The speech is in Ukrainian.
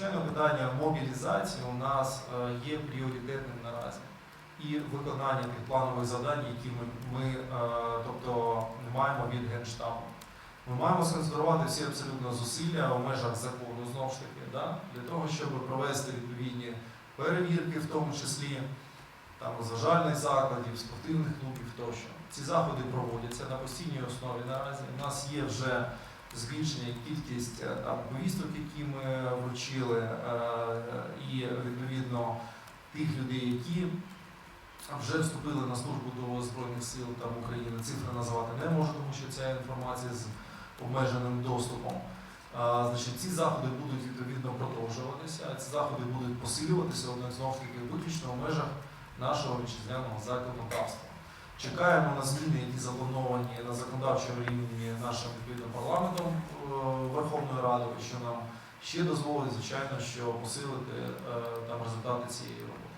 Звичайно, питання мобілізації у нас е, є пріоритетним наразі. І виконання тих планових завдань, які ми, ми е, тобто, маємо від Генштабу. Ми маємо сконцентрувати всі абсолютно зусилля у межах закону, знову ж таки, да? для того, щоб провести відповідні перевірки, в тому числі там, розважальних закладів, спортивних клубів тощо. Ці заходи проводяться на постійній основі наразі. У нас є вже збільшення кількість е, повісток, які ми вручили, е, і відповідно тих людей, які вже вступили на службу до Збройних сил там, України. Цифри називати не можу, тому що ця інформація з обмеженим доступом. А, значить, ці заходи будуть відповідно продовжуватися, ці заходи будуть посилюватися однак знову ж таки виключно в межах нашого вітчизняного законодавства. Чекаємо на зміни, які заплановані на законодавчому рівні нашим відповідним парламентом Верховної Верховною Радою, що нам ще дозволить, звичайно, що посилити е, там результати цієї роботи.